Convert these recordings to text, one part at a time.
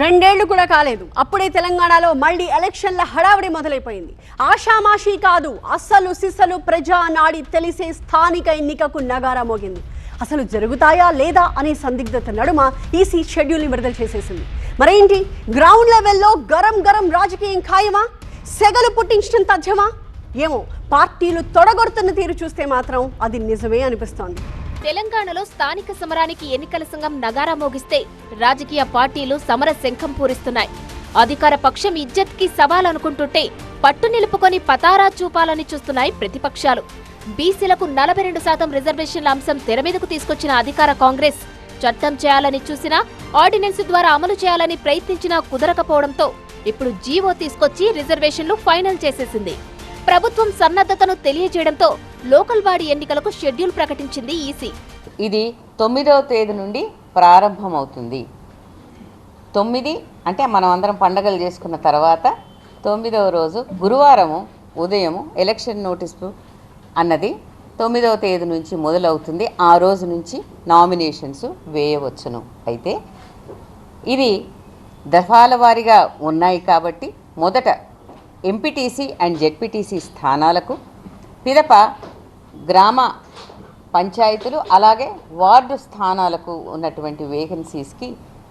రెండేళ్ళు కూడా కాలేదు. అప్పుడే తెలంగాణలో మళ్ళీ ఎలక్షన్ల హడావిడి మొదలైపోయింది. ఆషామాషీ కాదు అస్సలు సిస్సలు ప్రజా నాడి తెలిసే స్థానిక ఎన్నికకు నగారా మోగింది. అసలు జరుగుతాయా లేదా అనే సందిగ్ధత నడుమ ఈసీ షెడ్యూల్ని విడుదల చేసేసింది. మరేంటి? గ్రౌండ్ లెవెల్లో గరం గరం రాజకీయం ఖాయమా? సెగలు పుట్టించడం తథ్యమా? ఏమో పార్టీలు తొడగొడుతున్న తీరు చూస్తే మాత్రం అది నిజమే అనిపిస్తోంది. తెలంగాణలో స్థానిక సమరానికి ఎన్నికల సంఘం నగారా మోగిస్తే రాజకీయ పార్టీలు సమర శంఖం పూరిస్తున్నాయి. అధికార పక్షం ఇజ్జత్కి సవాల్ అనుకుంటుంటే పట్టు నిలుపుకొని పతారా చూపాలని చూస్తున్నాయి ప్రతిపక్షాలు. బీసీలకు నలభై రెండు శాతం రిజర్వేషన్ల అంశం తెర మీదకు తీసుకొచ్చిన అధికార కాంగ్రెస్ చట్టం చేయాలని చూసినా ఆర్డినెన్స్ ద్వారా అమలు చేయాలని ప్రయత్నించినా కుదరకపోవడంతో ఇప్పుడు జీవో తీసుకొచ్చి రిజర్వేషన్లు ఫైనల్ చేసేసింది. ప్రభుత్వం సన్నద్ధతను తెలియజేయడంతో లోకల్ బాడీ ఎన్నికలకు షెడ్యూల్ ప్రకటించింది ఈసీ. ఇది తొమ్మిదవ తేదీ నుండి ప్రారంభమవుతుంది. తొమ్మిది అంటే మనం అందరం పండగలు చేసుకున్న తర్వాత తొమ్మిదవ రోజు గురువారము ఉదయము ఎలక్షన్ నోటీసు అన్నది తొమ్మిదవ తేదీ నుంచి మొదలవుతుంది. ఆ రోజు నుంచి నామినేషన్స్ వేయవచ్చును. అయితే ఇది దఫాల వారీగా ఉన్నాయి కాబట్టి మొదట ఎంపీటీసీ అండ్ జెడ్పీటీసీ స్థానాలకు పిదప గ్రామ పంచాయతీలు అలాగే వార్డు స్థానాలకు ఉన్నటువంటి వేకెన్సీస్కి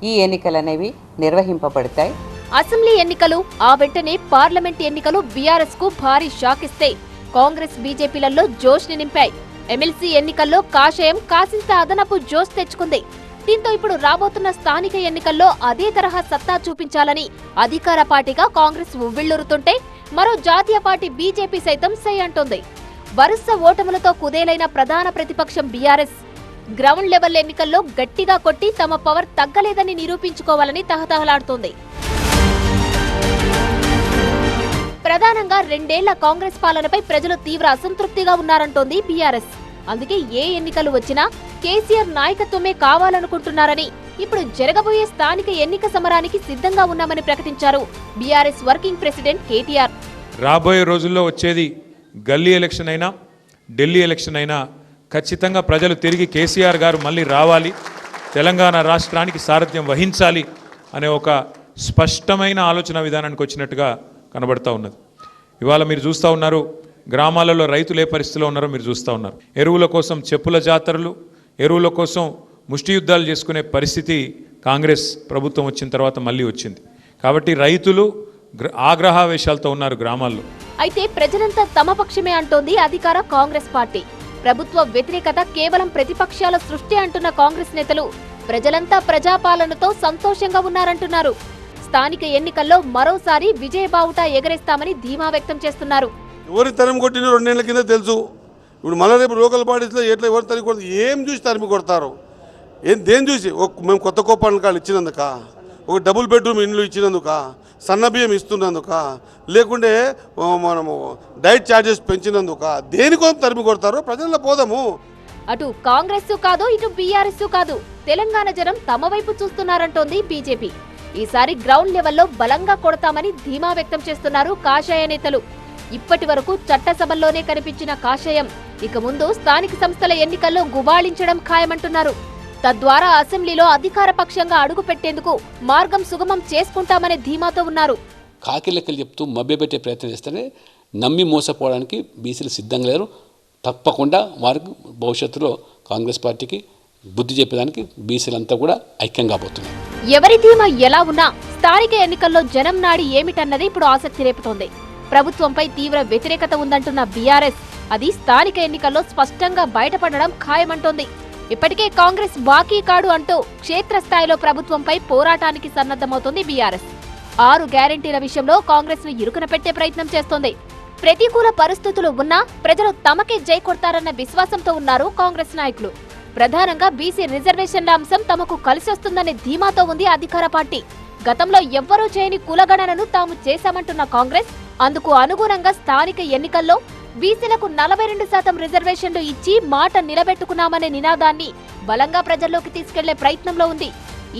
ఈ ఎన్నికలు అనేవి నిర్వహింపబడతాయి. అసెంబ్లీ ఎన్నికలు ఆ వెంటనే పార్లమెంట్ ఎన్నికలు బీఆర్ఎస్కు భారీ షాక్ ఇస్తే కాంగ్రెస్ బీజేపీలలో జోష్ని నింపాయి. ఎమ్మెల్సీ ఎన్నికల్లో కాషాయం కాసింత అదనపు జోష్ తెచ్చుకుంది. దీంతో ఇప్పుడు రాబోతున్న స్థానిక ఎన్నికల్లో అదే తరహా సత్తా చూపించాలని అధికార పార్టీగా కాంగ్రెస్ ఉవ్విళ్ళూరుతుంటే మరో జాతీయ పార్టీ బీజేపీ సైతం సై అంటోంది. వరుస ఓటములతో కుదేలైన ప్రధాన ప్రతిపక్షం బీఆర్ఎస్ గ్రౌండ్ లెవెల్ ఎన్నికల్లో గట్టిగా కొట్టి తమ పవర్ తగ్గలేదని నిరూపించుకోవాలని తహతహలాడుతోంది. ప్రధానంగా రెండేళ్ళ కాంగ్రెస్ పాలనపై ప్రజలు తీవ్ర అసంతృప్తిగా ఉన్నారంటోంది బీఆర్ఎస్. అందుకే ఏ ఎన్నికలు వచ్చినా కేసీఆర్ నాయకత్వమే కావాలనుకుంటున్నారని ఇప్పుడు జరగబోయే స్థానిక ఎన్నిక సమరానికి సిద్ధంగా ఉన్నామని ప్రకటించారు బీఆర్ఎస్ వర్కింగ్ ప్రెసిడెంట్ కేటీఆర్. రాబోయే రోజుల్లో వచ్చేది గల్లీ ఎలక్షన్ అయినా ఢిల్లీ ఎలక్షన్ అయినా ఖచ్చితంగా ప్రజలు తిరిగి కేసీఆర్ గారు మళ్ళీ రావాలి తెలంగాణ రాష్ట్రానికి సారథ్యం వహించాలి అనే ఒక స్పష్టమైన ఆలోచన విధానానికి వచ్చినట్టుగా కనబడతా ఉన్నది. ఇవాళ మీరు చూస్తూ ఉన్నారు గ్రామాలలో రైతులు ఏ పరిస్థితిలో ఉన్నారో మీరు చూస్తూ ఉన్నారు. ఎరువుల కోసం చెప్పుల జాతరలు ఎరువుల కోసం ముష్టి యుద్ధాలు చేసుకునే పరిస్థితి కాంగ్రెస్ ప్రభుత్వం వచ్చిన తర్వాత మళ్ళీ వచ్చింది. కాబట్టి రైతులు గ్ర- ఆగ్రహావేశాలతో ఉన్నారు గ్రామాల్లో. అయితే ప్రజలంతా తమ పక్షమే అంటోంది అధికార కాంగ్రెస్ పార్టీ. ప్రభుత్వ వ్యతిరేకత కేవలం ప్రతిపక్షాల సృష్టి అంటున్న కాంగ్రెస్ నేతలు ప్రజలంతా ప్రజాపాలనతో సంతోషంగా ఉన్నారంటున్నారు. స్థానిక ఎన్నికల్లో మరోసారి విజయబావుట ఎగరేస్తామని ధీమా వ్యక్తం చేస్తున్నారు. ఎవరి తరిమి కొట్టిన రెండేళ్ళ కింద తెలుసు. ఇప్పుడు మళ్ళీ రేపు లోకల్ బాడీస్లో ఎట్లా ఎవరు తరిమి కొడతారు ఏం చూసి తరిమి కొడతారు? ఏం దేని చూసి? మేము కొత్త కోపాలను కాళ్ళు ఇచ్చినందుక? ఒక డబుల్ బెడ్రూమ్ ఇండ్లు ఇచ్చినందుక? సన్న బియ్యం ఇస్తున్నందుక? లేకుంటే మనము డైట్ ఛార్జెస్ పెంచినందుక? దేనికోసం తరిమి కొడతారు ప్రజల్లో పోదాము. అటు కాంగ్రెస్ కాదు ఇటు బీఆర్ఎస్ కాదు. తెలంగాణ జనం తమ వైపు చూస్తున్నారంటోంది బీజేపీ. ఈసారి గ్రౌండ్ లెవెల్లో బలంగా కొడతామని ధీమా వ్యక్తం చేస్తున్నారు కాషాయ నేతలు. ఇప్పటి వరకు చట్టసభల్లోనే కనిపించిన కాషాయం. ఇక ముందు స్థానిక సంస్థల ఎన్నికల్లో గుబాళించడం ఖాయమంటున్నారు. తద్వారా అసెంబ్లీలో అధికార పక్షంగా అడుగు పెట్టేందుకు మార్గం సుగమం చేసుకుంటామనే ధీమాతో ఉన్నారు. కాకి లెక్కలు చెప్తూ మభ్యపెట్టే ప్రయత్నం చేస్తేనే నమ్మి మోసపోవడానికి బీసీలు సిద్ధంగా లేరు. తప్పకుండా వారికి భవిష్యత్తులో కాంగ్రెస్ పార్టీకి బుద్ధి చెప్పేదానికి బీసీలంతా కూడా ఐక్యం కాబోతున్నారు ఎవరి ధీమా ఎలా ఉన్నా స్థానిక ఎన్నికల్లో జనం నాడి ఏమిటన్నది ఇప్పుడు ఆసక్తి రేపుతోంది. ప్రభుత్వంపై తీవ్ర వ్యతిరేకత ఉందంటున్న బీఆర్ఎస్. అది స్థానిక ఎన్నికల్లో స్పష్టంగా బయటపడడం ఖాయమంటోంది. ఇప్పటికే కాంగ్రెస్ బాకీ కాడు అంటూ క్షేత్రస్థాయిలో ప్రభుత్వంపై పోరాటానికి సన్నద్ధమవుతోంది బీఆర్ఎస్. ఆరు గ్యారంటీల విషయంలో కాంగ్రెస్ను ఇరుకున పెట్టే ప్రయత్నం చేస్తోంది. ప్రతికూల పరిస్థితులు ఉన్నా ప్రజలు తమకే జై కొడతారన్న విశ్వాసంతో ఉన్నారు కాంగ్రెస్ నాయకులు. ప్రధానంగా బీసీ రిజర్వేషన్ల అంశం తమకు కలిసొస్తుందనే ధీమాతో ఉంది అధికార పార్టీ. గతంలో ఎవ్వరూ చేయని కులగణనను తాము చేశామంటున్న కాంగ్రెస్ అందుకు అనుగుణంగా స్థానిక ఎన్నికల్లో బీసీలకు నలభై రెండు శాతం రిజర్వేషన్లు ఇచ్చి మాట నిలబెట్టుకున్నామనే నినాదాన్ని బలంగా ప్రజల్లోకి తీసుకెళ్ళే ప్రయత్నంలో ఉంది.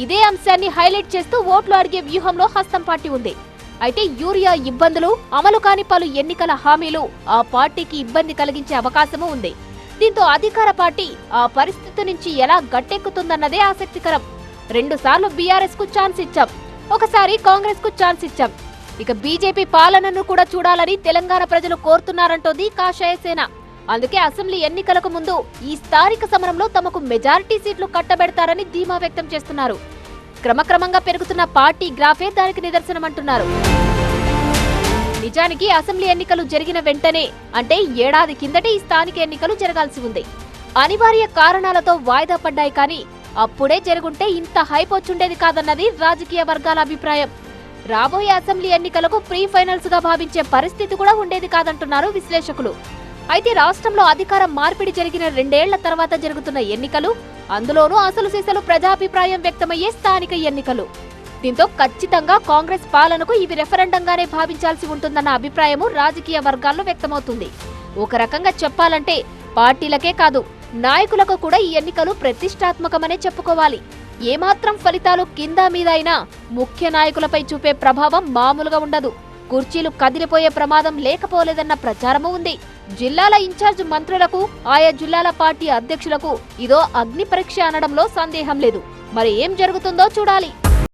ఇదే అంశాన్ని హైలైట్ చేస్తూ ఓట్లు అడిగే వ్యూహంలో హస్తం పార్టీ ఉంది. అయితే యూరియా ఇబ్బందులు అమలు కాని పలు ఎన్నికల హామీలు ఆ పార్టీకి ఇబ్బంది కలిగించే అవకాశమూ ఉంది. దీంతో అధికార పార్టీ ఆ పరిస్థితి నుంచి ఎలా గట్టెక్కుతుందన్నదే ఆసక్తికరం. రెండుసార్లు బీఆర్ఎస్కు ఛాన్స్ ఇచ్చాం. ఒకసారి కాంగ్రెస్కు ఛాన్స్ ఇచ్చాం. ఇక బీజేపీ పాలనను కూడా చూడాలని తెలంగాణ ప్రజలు కోరుతున్నారంటోంది కాషాయసేన అందుకే అసెంబ్లీ ఎన్నికలకు ముందు ఈ స్థానిక సమరంలో తమకు మెజారిటీ సీట్లు కట్టబెడతారని ధీమా వ్యక్తం చేస్తున్నారు. క్రమక్రమంగా పెరుగుతున్న పార్టీ గ్రాఫే దానికి నిదర్శనమంటున్నారు. నిజానికి అసెంబ్లీ ఎన్నికలు జరిగిన వెంటనే అంటే ఏడాది కిందటే ఈ స్థానిక ఎన్నికలు జరగాల్సి ఉంది. అనివార్య కారణాలతో వాయిదా పడ్డాయి కానీ అప్పుడే జరుగుంటే ఇంత హైప్ వచ్చుండేది కాదన్నది రాజకీయ వర్గాల అభిప్రాయం. రాబోయే అసెంబ్లీ ఎన్నికలకు ప్రీ ఫైనల్స్గా భావించే పరిస్థితి కూడా ఉండేది కాదంటున్నారు విశ్లేషకులు. అయితే రాష్ట్రంలో అధికారం మార్పిడి జరిగిన రెండేళ్ళ తర్వాత జరుగుతున్న ఎన్నికలు అందులోనూ అసలు సీసలు ప్రజాభిప్రాయం వ్యక్తమయ్యే స్థానిక ఎన్నికలు. దీంతో ఖచ్చితంగా కాంగ్రెస్ పాలనకు ఇవి రెఫరెండంగానే భావించాల్సి ఉంటుందన్న అభిప్రాయము రాజకీయ వర్గాల్లో వ్యక్తమవుతుంది. ఒక రకంగా చెప్పాలంటే పార్టీలకే కాదు నాయకులకు కూడా ఈ ఎన్నికలు ప్రతిష్టాత్మకమనే చెప్పుకోవాలి. ఏమాత్రం ఫలితాలు కింద మీద అయినా ముఖ్య నాయకులపై చూపే ప్రభావం మామూలుగా ఉండదు. కుర్చీలు కదిలిపోయే ప్రమాదం లేకపోలేదన్న ప్రచారము ఉంది. జిల్లాల ఇన్ఛార్జ్ మంత్రులకు ఆయా జిల్లాల పార్టీ అధ్యక్షులకు ఇదో అగ్ని పరీక్ష అనడంలో సందేహం లేదు. మరి ఏం జరుగుతుందో చూడాలి.